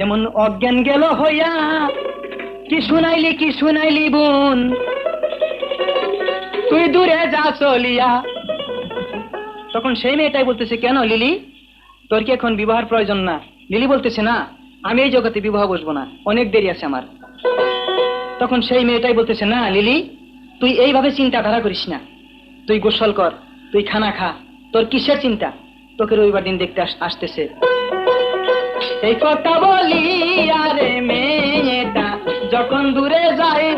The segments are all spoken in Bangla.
যেমন অজ্ঞান গেল হইয়া, কি শুনাইলি কি শুনাইলি বোন? তুই দূরে যা চলিয়া। তখন সেই মেয়েটাই বলতেছে, কেন লিলি? তোর কি এখন বিবাহের প্রয়োজন না? লিলি বলতেছে, না, আমি এই জগতে বিবাহ বসবো না, অনেক দেরি আছে আমার। তখন সেই মেয়েটাই বলতেছে, না, লিলি, তুই এইভাবে চিন্তাধারা করিস না। তুই গোসল কর, তুই খানা খা, তোর কিসের চিন্তা? তোকে রবিবার দিন দেখতে আসতেছে। এই কথা বলি আরে মেয়েটা, যখন দূরে যায়।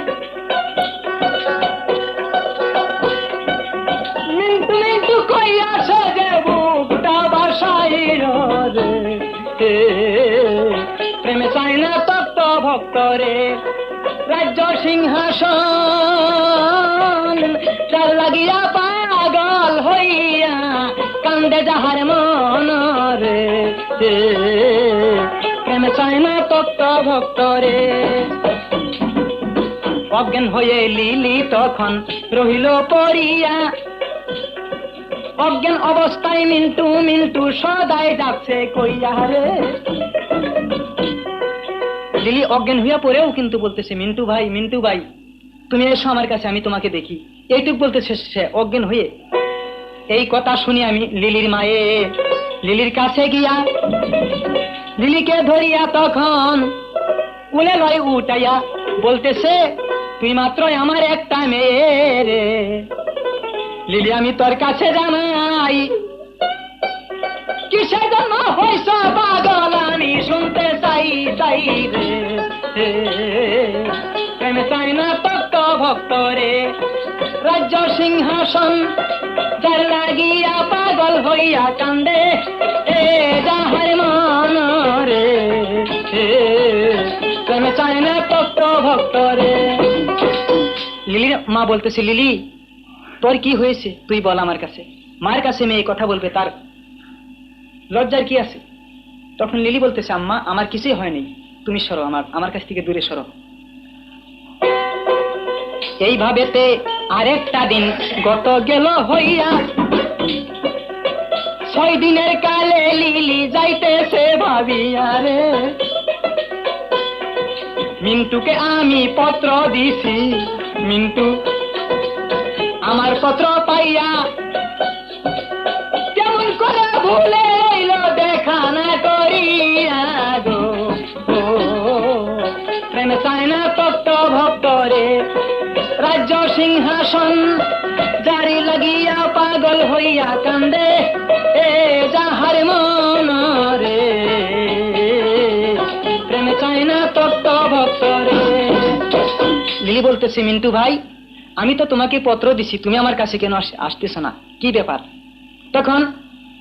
মিন্টু মিন্টু কইয়া সাজে বুকটা বাসাইল রে প্রেমে চাই না তত্ত্ব ভক্ত রে রাজ্য সিংহাসন। তার লাগিয়া পাগল হইয়া কান্দে যাহার মন রে প্রেমে চাই না তত্ত্ব ভক্ত রে। অজ্ঞান হয়ে লিলি তখন রহিল পড়িয়া। অজ্ঞান অবস্থায় মিন্টু মিন্টু সদাই ডাকছে কইয়া রে লিলি অজ্ঞান হইয়া পড়েও কিন্তু বলতেছে, মিন্টু ভাই মিন্টু ভাই, তুমি এসো আমার কাছে, আমি তোমাকে দেখি। এইটুক বলতেছে সে অজ্ঞান হয়ে। এই কথা শুনি আমি লিলির মায়ে। লিলির কাছে গিয়া লিলিকে ধরিয়া তখন উলে লয় উঠাইয়া বলতেছে, তুই মাত্র আমার একটা মেয়ে রে। লিলি আমি তোর কাছে জানাই, কিসের জন্য হইস পাগল আমি শুনতে চাই চাই রে। প্রেমে চাই না তত্ত্ব ভক্ত রে। রাজ্য সিংহাসন যার লাগিয়া পাগল হইয়া কান্দে লিলির মা বলতেছে, লিলি, তোর কি হয়েছে? তুই বল আমার কাছে। মায়ের কাছে মেয়ে কথা বলবে, তার লজ্জার কি আছে? তখন লিলি বলতেছে, আম্মা, আমার কিছুই হয়নি তুমি সরো, আমার আমার কাছ থেকে দূরে সরো। এইভাবেতে আরেকটা দিন গত গেল হইয়া ছয় দিনের কালে লিলি যাইতেছে ভাবিয়া রে। মিন্টুকে আমি পত্র দিছি। মিন্টু, আমার পত্র পাইয়া কেমন করে ভুলে রইল দেখা না করিয়া গো। প্রেমে চায় না তত্ত্ব ভক্ত রে রাজ্য সিংহাসন পাগল হইয়া কান্দে, এ যাহার মন রে প্রেমে চায় না তত্ত্ব ভক্ত রে লিলি বলতেছে, মিন্টু ভাই, আমি তো তোমাকে পত্র দিছি, তুমি আমার কাছে কেন আস- আসতেছো না? কি ব্যাপার? তখন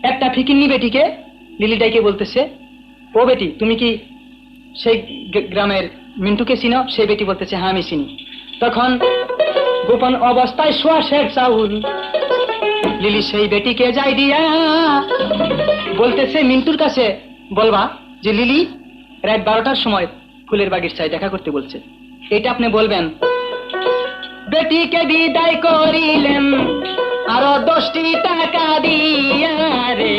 একটা ফিকিন্নি বেটিকে লিলি ডাইকে বলতেছে, ও বেটি, তুমি কি সেই গ্রামের মিন্টুকে চিনো? সেই বেটি বলতেছে হ্যাঁ আমি চিনি। তখন গোপন অবস্থায় শোয়া শেখ চাউল লিলি সেই বেটিকে যাই দিয়া। বলতেছে মিন্টুর কাছে, বলবা যে লিলি, রাত বারোটার সময় ফুলের বাগিচায় দেখা করতে বলছে। এটা আপনি বলবেন? বেটিকে বিদায় করিলেন, আরও দশটি টাকা দিয়া রে।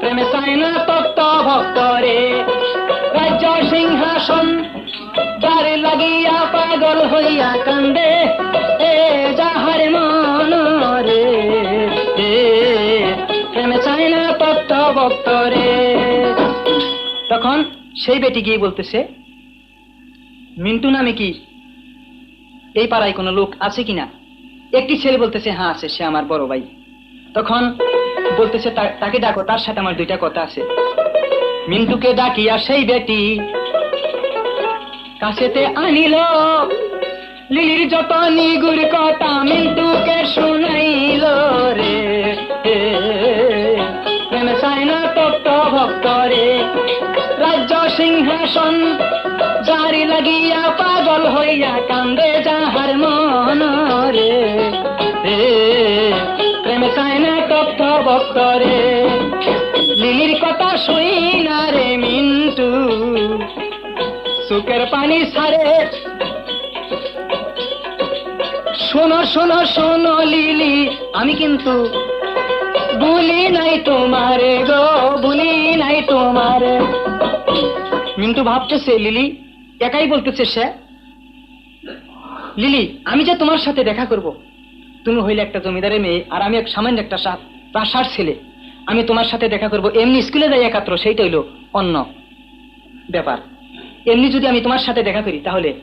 প্রেমে চায় না তত্ত্ব ভক্ত রে। রাজ্য সিংহাসন তারে লাগিয়া পাগল হইয়া কান্দে। এ যাহার তখন সেই বেটি গিয়ে বলতেছে, মিন্টু নামে কি? এই পাড়ায় কোনো লোক আছে কিনা? একটি ছেলে বলতেছে হ্যাঁ আছে, সে আমার বড় ভাই। তখন বলতেছে, "তা- তাকে ডাকো, তার সাথে আমার দুইটা কথা আছে। মিন্টুকে ডাকিয়া সেই বেটি কাছেতে আনিল লিলির যত নিগুর কথা মিন্টুকে শুনাইল রে। প্রেমে চায় ভক্ত রে রাজ্য সিংহাসন জারি লাগিয়া পাগল হইয়া কান্দে যাহার মন রে। প্রেমে চায় ভক্ত রে লিলির কথা শুই না রে মিন্টু। সুখের পানি সারে শোনো শোনো শোনো লিলি, আমি কিন্তু ভুলি নাই তোমারে গো, ভুলি নাই তোমার। মিন্টু ভাবতেছে, লিলি, একাই বলতেছে সে, লিলি, আমি যে তোমার সাথে দেখা করব, তুমি হইলে একটা জমিদারের মেয়ে, আর আমি এক সামান্য একটা সা- প্রাসার ছেলে। আমি তোমার সাথে দেখা করব, এমনি স্কুলে যাই একাত্র, সেইটা হইল অন্য ব্যাপার। এমনি যদি আমি তোমার সাথে দেখা করি, তাহলে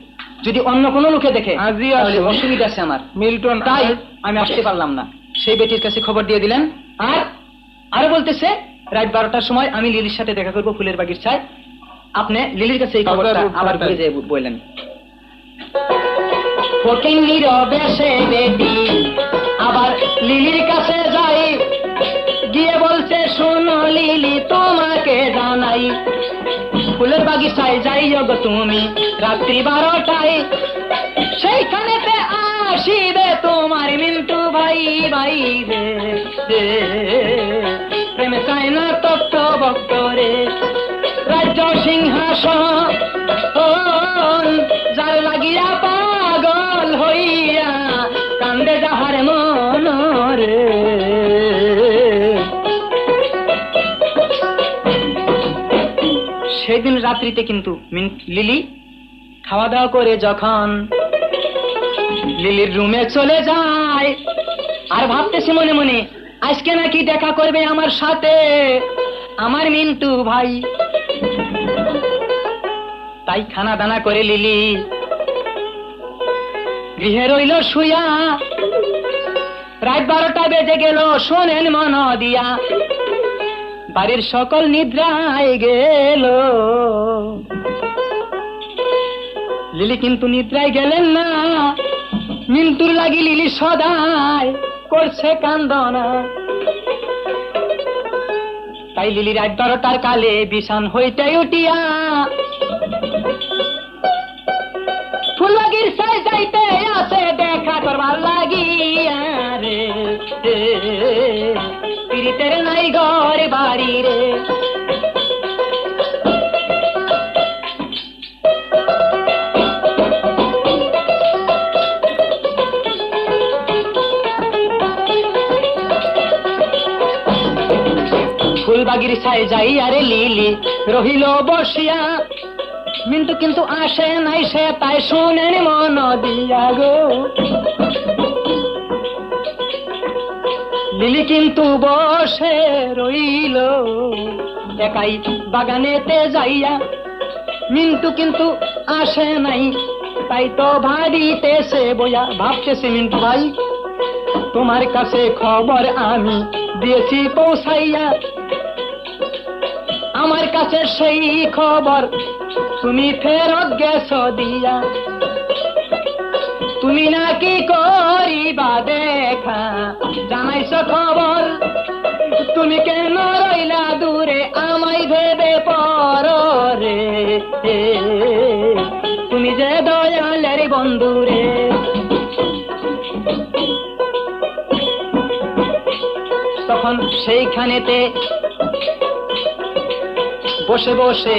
যদি অন্য কোনো লোকে দেখে তাহলে অসুবিধা আছে আমার। মিল্টন তাই আমি আসতে পারলাম না। সেই বেটির কাছে খবর দিয়ে দিলেন। আর আরও বলতেছে রাত বারোটার সময় আমি লিলির সাথে দেখা করব ফুলের বাগিচায়। আপনি লিলির কাছে এই খবরটা আবার ঘুরে যেয়ে বললেন। ফকিন্নির বেশে বেটি আবার লিলির কাছে যাই। গিয়ে বলছে শোনো লিলি তোমাকে জানাই। ফুলের বাগিচায় যাই গো তুমি। রাত্রি বারোটায় সেইখানেতে আসিবে তোমার মিন্টু ভাই ভাই। প্রেমে চায় না তত্ত্ব ভক্ত রে রাজ্য সিংহাসন। যার লাগিয়া পাগল হইয়া কান্দে যাহার মন রে রাত্রিতে কিন্তু লিলি খাওয়া দাওয়া করে যখন লিলির রুমে চলে যায়, আর ভাবতেছি মনে মনে, আজকে নাকি দেখা করবে আমার সাথে, আমার মিন্টু ভাই। তাই খানা দানা করে লিলি গৃহে রইল শুয়া রাত বারোটা বেজে গেল, শোনেন মন দিয়া বাড়ির সকল নিদ্রায় গেল। লিলি কিন্তু নিদ্রায় গেলেন না। মিন্টুর লাগি লিলি সদায় করছে কান্দনা। তাই লিলি রাত বারোটার কালে বিছান হইতে উঠিয়া ফুলগির সাই যাইতে আছে দেখা করবার লাগিয়া। নাই ঘর বাড়ি রে। ফুলবাগির ছায় যাই আরে লিলি রহিল বসিয়া। মিন্টু কিন্তু আসে নাই সে তাই শুনেন মন দিয়া গো। লিলি কিন্তু বসে রইল। একাই বাগানেতে যাইয়া। মিন্টু কিন্তু আসে নাই, তাই তো ভাবিতেছে বইয়া ভাবতেছে মিন্টু ভাই, তোমার কাছে খবর আমি দিয়েছি পৌঁছাইয়া। আমার কাছে সেই খবর তুমি ফেরত গেছ দিয়া। তুমি নাকি করিবা দেখা জানাইছ খবর। তুমি কেন রইলা দূরে? আমায় ভেবে পর তুমি যে দয়ালের বন্ধু রে। তখন সেইখানেতে বসে বসে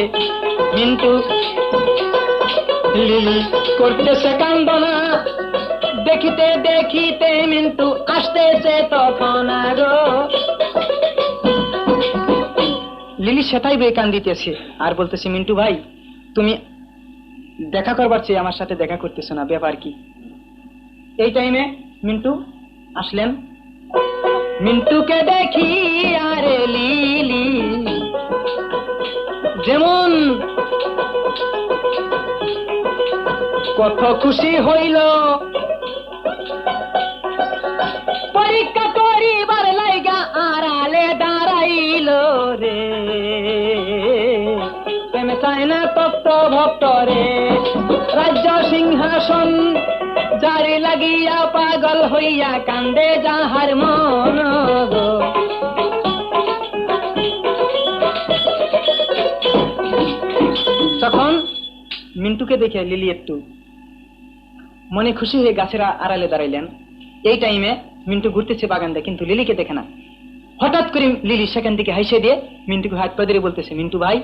মিন্টু করতেছে কান্দনা। দেখিতে দেখিতে মিন্টু আসতেছে তখন আরও লিলি সেটাই বই কান্দিতেছে আর বলতেছে মিন্টু ভাই তুমি দেখা করবার চেয়ে আমার সাথে দেখা করতেছো না ব্যাপার কি? এই টাইমে মিন্টু আসলেন। মিন্টুকে দেখি আরে লিলি যেমন কত খুশি হইল পরীক্ষা করিবার লাইগা আড়ালে দাঁড়াইল রে। তত্ত্ব ভক্ত রে। সিংহাসন জারি লাগিয়া পাগল হইয়া কান্দে যাহার মন গো। তখন মিন্টুকে দেখে লিলি একটু। মনে খুশি হয়ে গাছের আড়ালে দাঁড়াইলেন। এই টাইমে মিন্টু ঘুরতেছে বাগানটা কিন্তু লিলিকে দেখে না। হঠাৎ করে লিলি সেখান থেকে হাসে দিয়ে মিন্টুকে হাত পা ধরে বলতেছে, মিন্টু ভাই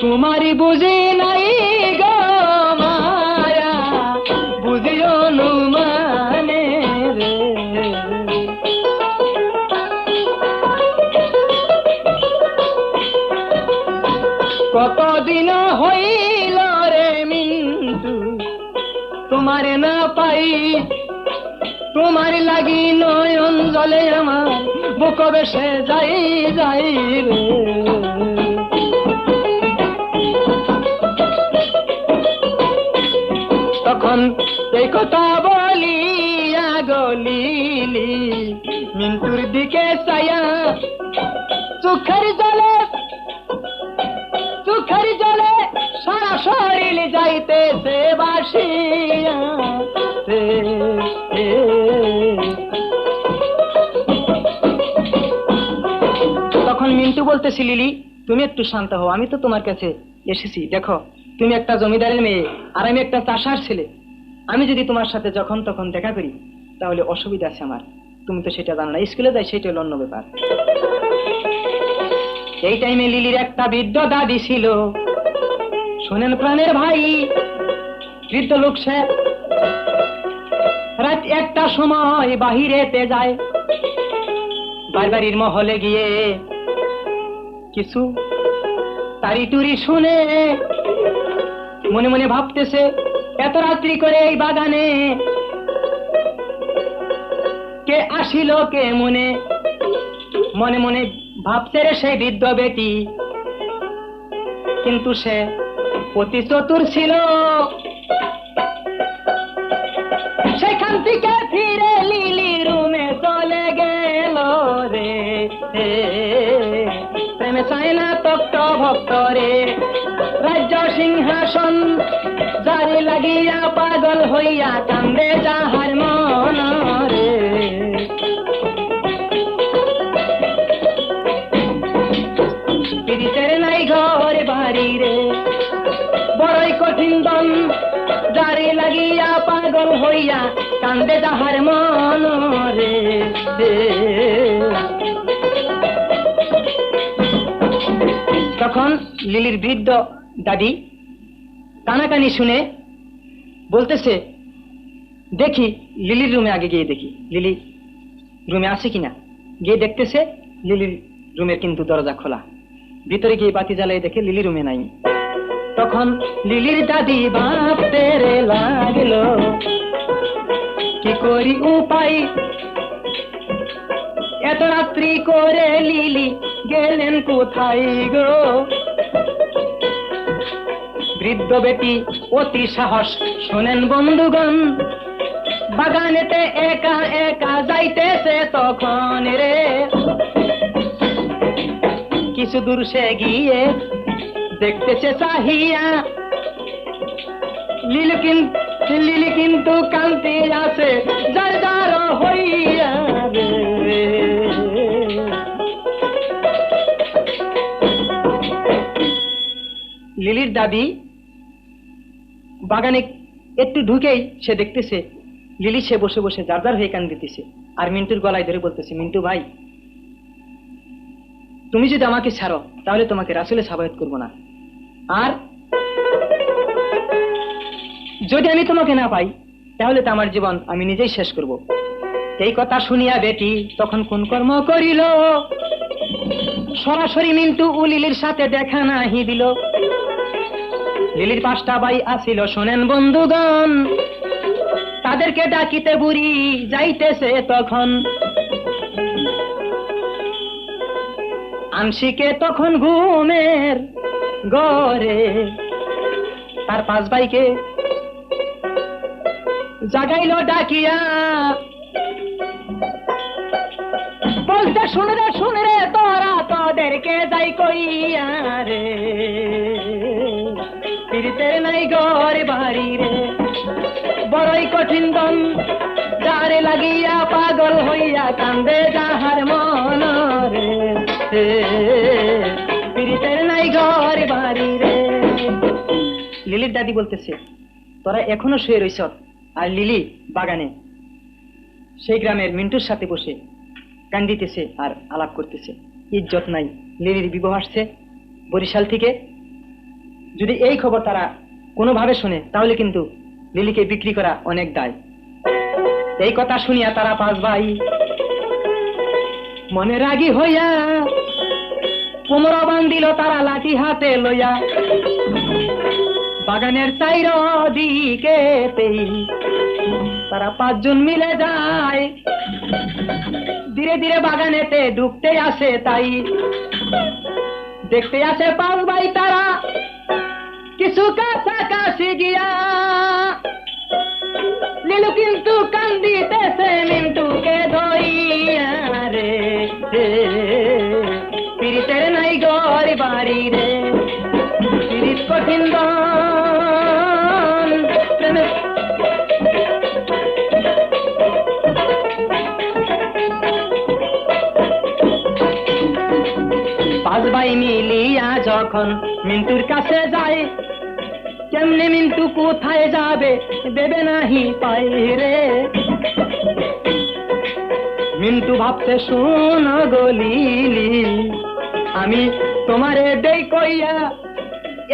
তোমারই বোঝে নাই পাই তোমার লাগি নয়ন জলে আমার, বুক বেসে যাই যাই রে। তখন এই কথা বলিয়া গলিলি, মিন্টুর দিকে চাইয়া চোখের জলে চোখের জলে সারা শরীর যাইতেছে বাসিয়া বলতেছি, লিলি, তুমি একটু শান্ত হও। আমি তো তোমার কাছে এসেছি। দেখো, তুমি একটা জমিদারের মেয়ে, আর আমি একটা চাষার ছেলে। আমি যদি তোমার সাথে যখন তখন দেখা করি, তাহলে অসুবিধা আছে আমার। তুমি তো সেটা জানো না। স্কুলে যাই, সেটা অন্য ব্যাপার। এই টাইমে লিলির একটা বৃদ্ধ দাদি ছিল। শোনেন প্রাণের ভাই, বৃদ্ধ লোক সে। রাত একটা সময় বাহিরেতে যায়। বারবাড়ির মহলে গিয়ে কিছু তারি টুরি শুনে মনে মনে ভাবতেছে, এত রাত্রি করে এই বাগানে কে আসিল, কে মনে? মনে মনে ভাবছে রে সেই বৃদ্ধ বেটি। কিন্তু সে অতি চতুর ছিল। সেখান থেকে ফিরে তক্ত রাজ্য সিংহাসন জারি লাগিয়া পাগল হইয়া কান্দে যাহার মন রে পিড়িতের নাই ঘর বাড়ি রে, বড়ই কঠিন দন জারি লাগিয়া পাগল হইয়া কান্দে যাহার মন রে তখন লিলির বৃদ্ধ দাদি কানাকানি শুনে বলতেছে, দেখি, লিলির রুমে আগে গিয়ে দেখি। লিলি রুমে আছে কিনা? গিয়ে দেখতেছে, লিলির রুমের কিন্তু দরজা খোলা। ভিতরে গিয়ে বাতি জ্বালিয়ে দেখে লিলি রুমে নাই। তখন লিলির দাদি ভাবতে রে লাগল, কি করি উপায় এত রাত্রি করে লিলি গেলেন কোথায় গো বৃদ্ধ বেটি অতি সাহস শোনেন বন্ধুগণ বাগানেতে একা একা যাইতেছে তখন রে কিছু দূর সে গিয়ে দেখতেছে চাহিয়া লিলি কিন্তু লিলি কিন্তু কান্তি আছে যার যার হইয়া লিলির দাদি বাগানে একটু ঢুকেই সে দেখতেছে, লিলি সে বসে বসে যার হয়ে কান দিতেছে। আর মিন্টুর গলায় ধরে বলতেছে, মিন্টু ভাই, তুমি যদি আমাকে ছাড়ো, তাহলে তোমাকে রাসুলে সাবায়ত করব না। আর যদি আমি তোমাকে না পাই, তাহলে তো আমার জীবন আমি নিজেই শেষ করব। এই কথা শুনিয়া বেটি তখন কোন কর্ম করিল? সরাসরি মিন্টু ও লিলির সাথে দেখা নাহি দিল। লিলির পাঁচটা বাই আসিল শোনেন বন্ধুগণ। তাদেরকে ডাকিতে বুড়ি যাইতেছে তখন। আংশিকে তখন ঘুমের গরে তার পাঁচ ভাইকে জাগাইল, ডাকিয়া, বলতে, শুনে রে, শুনে তোরা তোদেরকে যাই কইয়া রে। ফিরতে নাই ঘর বাড়ি রে। বড়ই কঠিন দম যারে লাগিয়া পাগল হইয়া কান্দে যাহার মন রে। হে, নাই ঘর বাড়ি রে। লিলির দাদি বলতেছে তোরা এখনও শুয়ে রইছ আর লিলি বাগানে। সেই গ্রামের মিন্টুর সাথে বসে কান্দিতেছে আর আলাপ করতেছে। ইজ্জত নাই লিলির বিবাহ আসছে বরিশাল থেকে। যদি এই খবর তারা কোনোভাবে শুনে, তাহলে কিন্তু লিলিকে বিক্রি করা অনেক দায়। এই কথা শুনিয়া তারা পাঁচ ভাই মনে রাগি হইয়া কুমড়ো বান্ধিল তারা লাঠি হাতে লইয়া। বাগানের চাইর দিকেতেই তারা পাঁচজন মিলে যায়। ধীরে ধীরে বাগানেতে ঢুকতে আসে তাই। দেখতে আসে পাঁচ ভাই তারা কিছু কাছাকাছি গিয়া নীলু কিন্তু কান্দিতেছে মিন্টুকে ধইয়া রে। পিরিতের নাই ঘর বাড়ি কঠিন পাঁচ ভাই মিলিয়া যখন মিন্টুর কাছে যায় কেমনে মিন্টু কোথায় যাবে, দেবে নাহি পাই রে মিন্টু ভাবতে শোন গলিলি আমি তোমারে দেই কইয়া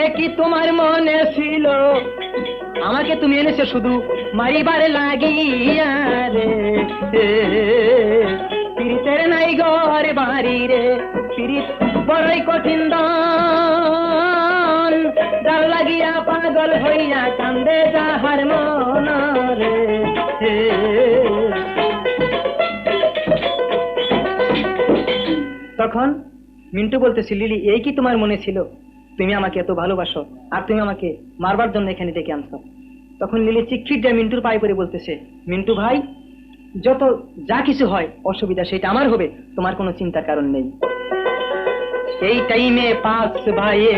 একই তোমার মনে ছিল? আমাকে তুমি এনেছো শুধু মারিবার লাগিয়া রে। পিরিতের নাই ঘর বাড়ি রে পিরিত বড়ই কঠিন দন ডাল লাগিয়া পাগল হইয়া কান্দে যাহার মন তখন মিন্টু বলতেছি, লিলি, এই কি তোমার মনে ছিল? তুমি আমাকে এত ভালোবাসো আর তুমি আমাকে মারবার জন্য এখানে ডেকে আনছো? তখন লিলি চিকফিট দিয়ে মিন্টুর পায়ে পড়ে বলতেছে, মিন্টু ভাই, যত যা কিছু হয় অসুবিধা সেটা আমার হবে, তোমার কোনো চিন্তার কারণ নেই। এই টাইমে পাঁচ ভাইয়ে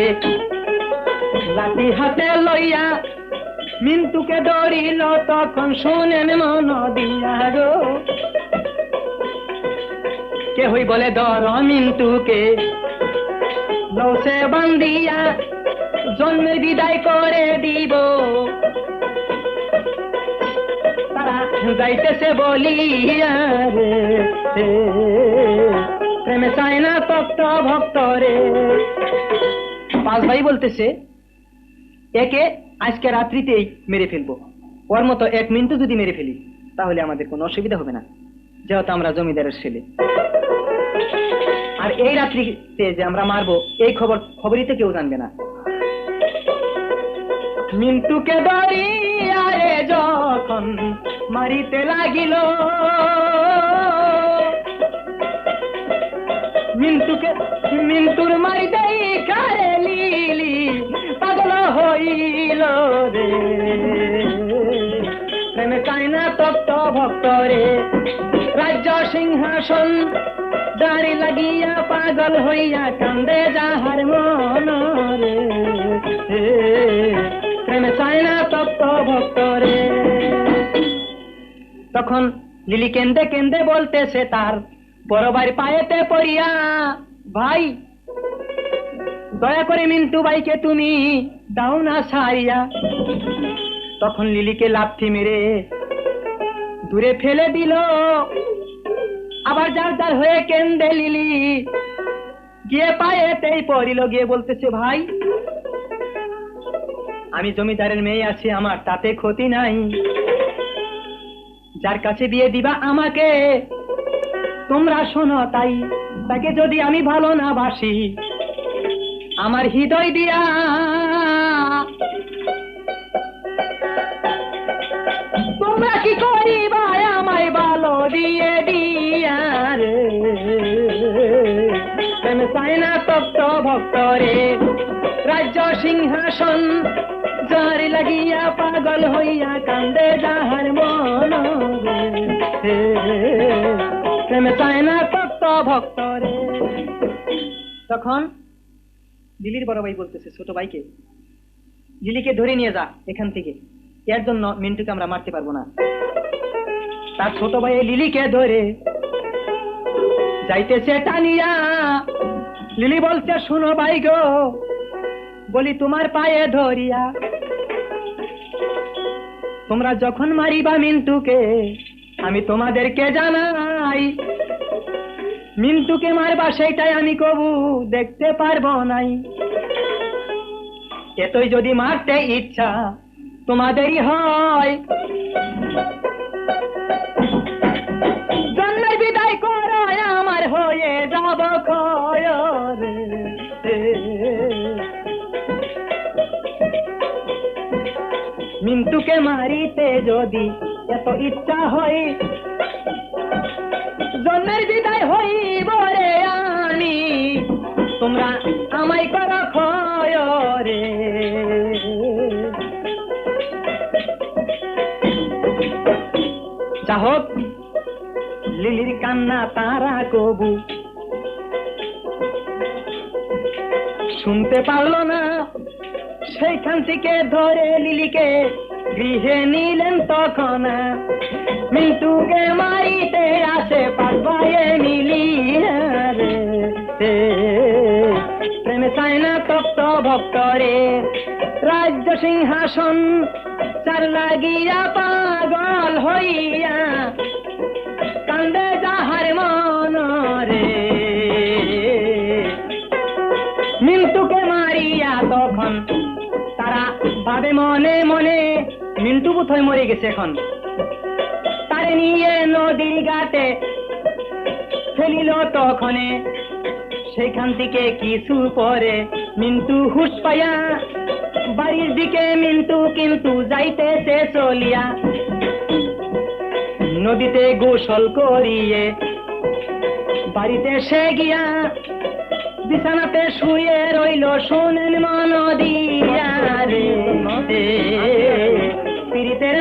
লাঠি হাতে লইয়া মিন্টুকে ধরিল, তখন শুনেন মন দিয়া গো। কে হই বলে, ধর মিন্টুকে। লৌসে বান্দিয়া জন্মের বিদায় করে দিব। যাইতেছে বলিয়া রে। প্রেমে চায় না তপ্ত ভক্ত রে। পাঁচ ভাই বলতেছে একে আজকে রাত্রিতেই মেরে ফেলব। ওর মতো এক মিনিটও যদি মেরে ফেলি, তাহলে আমাদের কোনো অসুবিধা হবে না। যেহেতু আমরা জমিদারের ছেলে। আর এই রাত্রিতে যে আমরা মারবো, এই খবর খবরই তো কেউ জানবে না। মিন্টুকে ধরিয়া রে যখন মারিতে লাগিল, মিন্টুকে মিন্টুর মারিতেই কারে লিলি। হইল রে। প্রেমে চায় তপ্ত ভক্ত রে। রাজ্য সিংহাসন, দাড়ি লাগিয়া পাগল হইয়া কান্দে যাহার মন রে। প্রেমে চায় তপ্ত ভক্ত রে। তখন লিলি কেন্দে কেন্দে বলতেছে তার বড়বার পায়েতে পড়িয়া, ভাই, দয়া করে মিন্টু ভাইকে তুমি দাও না সারিয়া। তখন লিলিকে লাথি মেরে দূরে ফেলে দিল। আবার যার যার হয়ে কেন্দে লিলি। গিয়ে পায়েতেই পড়িল, গিয়ে বলতেছে, ভাই, আমি জমিদারের মেয়ে আছি, আমার তাতে ক্ষতি নাই। যার কাছে বিয়ে দিবা আমাকে, তোমরা শোনো তাই, তাকে যদি আমি ভালো না বাসি, আমার হৃদয় দিয়া তপ্ত ভক্ত রে রাজ্য সিংহাসন জারি লাগিয়া পাগল হইয়া কান্দে যাহার মন প্রেম চায় না তপ্ত ভক্ত রে তখন লিলির বড় ভাই বলতেছে, ছোট ভাইকে, লিলিকে ধরে নিয়ে যা এখান থেকে। এর জন্য মিন্টুকে আমরা মারতে পারব না। তার ছোট ভাই লিলিকে ধরে যাইতেছে টানিয়া লিলি বলছে, শুনো ভাই গো, বলি তোমার পায়ে ধরিয়া তোমরা যখন মারিবা মিন্টুকে, আমি তোমাদেরকে জানাই। মিন্টুকে মারবা সেটাই আমি কবু দেখতে পারব নাই। এতই যদি মারতে ইচ্ছা তোমাদেরই হয়। হয়ে যাব খয়রে মিন্টুকে মারিতে যদি এত ইচ্ছা হয়, জন্মের বিদায় হইব রে আমি তোমরা আমায় কর খয় রে চাহক লিলির কান্না তারা কবু। শুনতে পারল না, সেইখান থেকে ধরে লিলিকে, গৃহে নিলেন তখন মিন্টুকে মারিতে আসে রে রে। প্রেমে চায় না তপ্ত ভক্ত রে রাজ্য সিংহাসন, চার লাগিয়া পাগল হইয়া ভাবে মনে মনে মিন্টু কোথায় মরে গেছে এখন। তারে নিয়ে নদীর ঘাটে ফেলিল তখনে। সেখান থেকে কিছু পরে মিন্টু হুশ পাইয়া বাড়ির দিকে মিন্টু কিন্তু যাইতেছে চলিয়া। নদীতে গোসল করিয়ে বাড়িতে সে গিয়া বিছানাতে শুয়ে রইল শোনেন মন দিয়া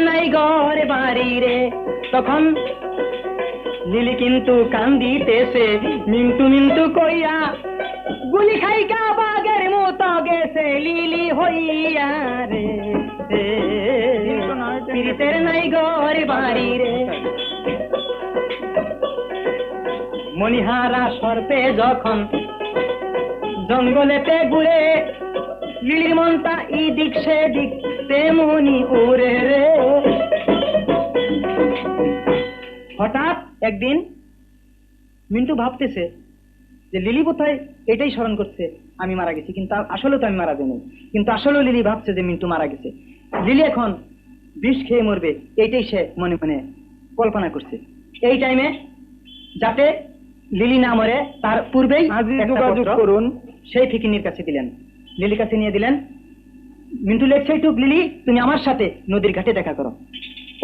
নাই ঘর বাড়ি রে। তখন লিলি কিন্তু কান্দিতেছে, মিন্টু মিন্টু কইয়া, গুলি খাইকা বাগের মতো গেছে লিলি হইয়া রে। পীড়িতের নাই ঘর বাড়ি রে। মণিহারা সর্পে যখন জঙ্গলেতে ঘুরে লিলির মনটা ই দিক সে দিক তেমনি উড়ে রে। হঠাৎ একদিন মিন্টু ভাবতেছে যে লিলি কোথায় এটাই স্মরণ করছে আমি মারা গেছি। কিন্তু আসলে তো আমি মারা যাইনি। কিন্তু আসলেও লিলি ভাবছে যে মিন্টু মারা গেছে। লিলি এখন বিষ খেয়ে মরবে এইটাই সে মনে মনে কল্পনা করছে। এই টাইমে যাতে লিলি না মরে তার পূর্বেই যোগাযোগ করুন। সেই ফিকিনির কাছে দিলেন। লিলির কাছে নিয়ে দিলেন মিন্টু লেখছে টুক লিলি তুমি আমার সাথে নদীর ঘাটে দেখা করো।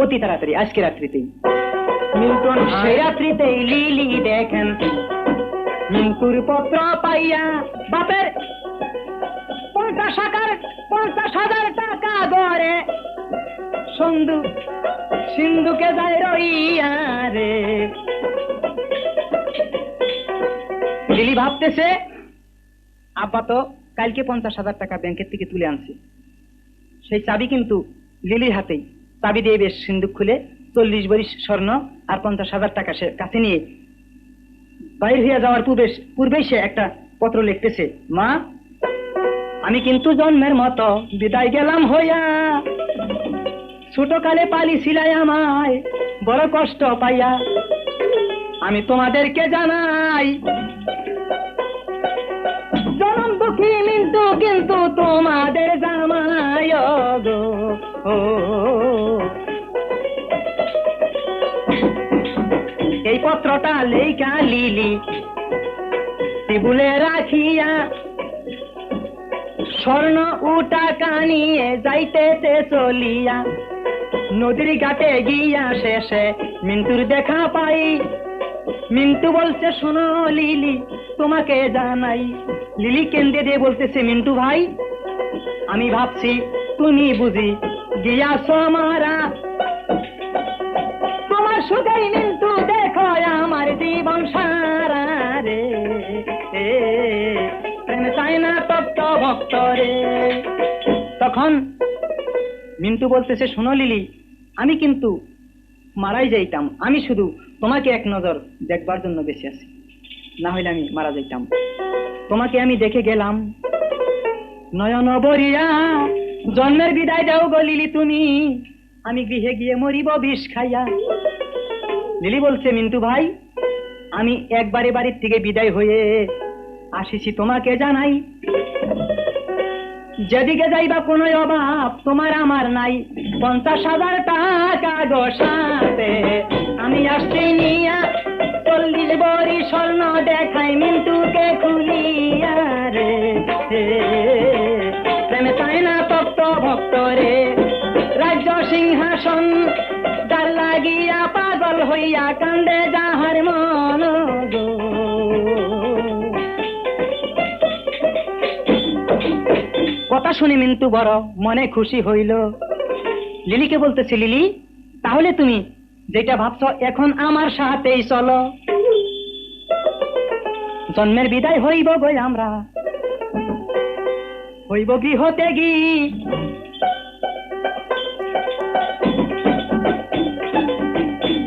অতি তাড়াতাড়ি আজকে রাত্রিতেই। মিল্টন সেই রাত্রিতেই লিলি দেখেন মিন্টুর পত্র পাইয়া বাপের পঞ্চাশ হাজার পঞ্চাশ হাজার টাকা সন্ধু সিন্ধুকে যায় রইয়া রে। লিলি ভাবতেছে আব্বা তো কালকে পঞ্চাশ হাজার টাকা ব্যাংকের থেকে তুলে আনছে। সেই চাবি কিন্তু লিলির হাতেই। চাবি দিয়ে বেশ সিন্ধুক খুলে চল্লিশ বরিশ স্বর্ণ আর পঞ্চাশ হাজার টাকা সে কাছে নিয়ে বাইর হইয়া যাওয়ার পূর্বে পূর্বেই সে একটা পত্র লিখতেছে, মা, আমি কিন্তু জন্মের মতো বিদায় গেলাম হইয়া। ছোটকালে পালি ছিলাই আমায়, বড় কষ্ট পাইয়া। আমি তোমাদেরকে জানাই কিন্তু কিন্তু তোমাদের জামাই গো। এই পত্রটা লেখা লিলি, টেবুলে রাখিয়া স্বর্ণ উটা কানিয়ে যাইতেছে চলিয়া। নদীর ঘাটে গিয়া শেষে মিন্টুর দেখা পাই। মিন্টু বলছে, শোনো লিলি, তোমাকে জানাই লিলি কেন্দ্রে দিয়ে বলতেছে, মিন্টু ভাই, আমি ভাবছি তুমি বুঝি গিয়াছ মারা তোমার সুখেই মিন্টু দেখো আমার জীবন সারা রে। প্রেম চায় না তপ্ত ভক্ত রে। তখন মিন্টু বলতেছে, শোনো লিলি, আমি কিন্তু মারাই যাইতাম। আমি শুধু তোমাকে এক নজর দেখবার জন্য বেঁচে আছি। না হইলে আমি মারা যাইতাম। তোমাকে আমি দেখে গেলাম। নয়ন বরিয়া জন্মের বিদায় দাও গো লিলি তুমি। আমি গৃহে গিয়ে মরিব, বিষ খাইয়া। লিলি বলছে, মিন্টু ভাই, আমি একবারে বাড়ির থেকে বিদায় হয়ে আসিছি, তোমাকে জানাই। যেদিকে যাইবা কোনো অভাব, তোমার আমার নাই। পঞ্চাশ হাজার টাকা গো সাথে। আমি আসছি নিয়া চল্লিশ বড়ি স্বর্ণ দেখাই মিন্টুকে খুলিয়া রে। না তপ্ত ভক্ত রে। রাজ্য সিংহাসন, যার লাগিয়া পাগল হইয়া কান্দে যাহার মন কথা শুনে মিন্টু বড় মনে খুশি হইল। লিলিকে বলতেছে, লিলি, তাহলে তুমি যেটা ভাবছ এখন আমার সাথেই চলো। জন্মের বিদায় হইব গই আমরা। হইব গৃহতে গি।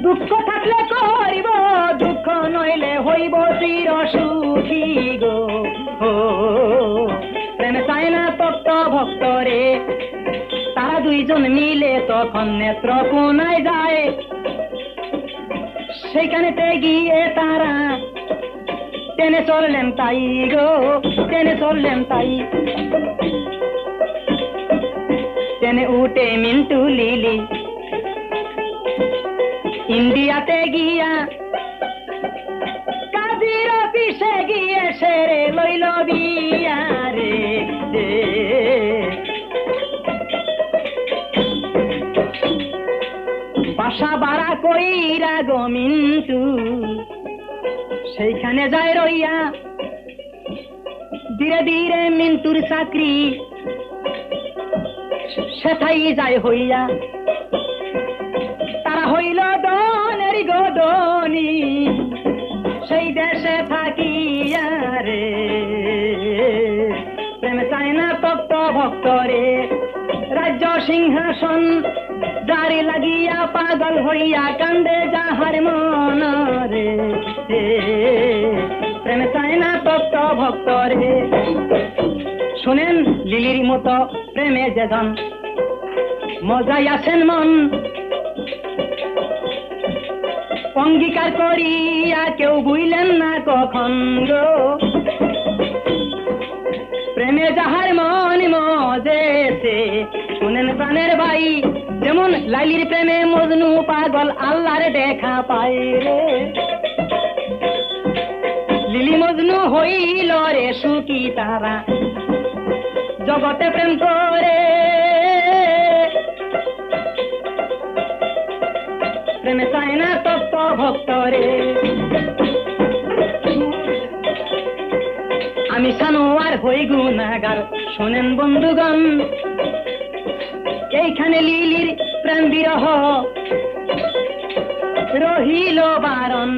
দুঃখ থাকলে করিব দুঃখ নইলে হইব চির সুখী গো। প্রেম চায় না তত্ত্ব ভক্ত রে তারা দুইজন মিলে তখন নেত্র কোনায় যায়। সেইখানেতে গিয়ে তারা, টেনে চললেন তাই গো, টেনে চললেন তাই। টেনে উঠে মিন্টু লিলি। ইন্ডিয়াতে গিয়া কাজীর অফিসে গিয়ে সেরে লইল বিয়া। কইরা গো মিন্টু। সেইখানে যায় রইয়া ধীরে ধীরে মিন্টুর চাকরি সেথাই যায় হইয়া। তারা হইল দনের গদনি, সেই দেশে থাকিয়া রে। প্রেম চায় না তত্ত্ব ভক্ত রে রাজ্য সিংহাসন দাঁড়ি লাগিয়া পাগল হইয়া কান্দে যাহার মন রে। প্রেম না তত্ত্ব ভক্ত রে শুনেন লিলির মতো প্রেমে যেজন মজাই আছেন মন অঙ্গীকার করিয়া কেউ বুঝলেন না কখন গো প্রেমে যাহার মন মজেছে, শুনেন প্রাণের ভাই যেমন লাইলির প্রেমে মজনু পাগল আল্লাহর দেখা পায় রে। লিলি মজনু হইল রে সুখী তারা, জগতে প্রেম করে। প্রেমে চায় না তত্ত্ব ভক্ত রে। আমি সানোয়ার হই গুণাগার শোনেন বন্ধুগণ এইখানে লিলির প্রেম বিরহ রহিল বারণ।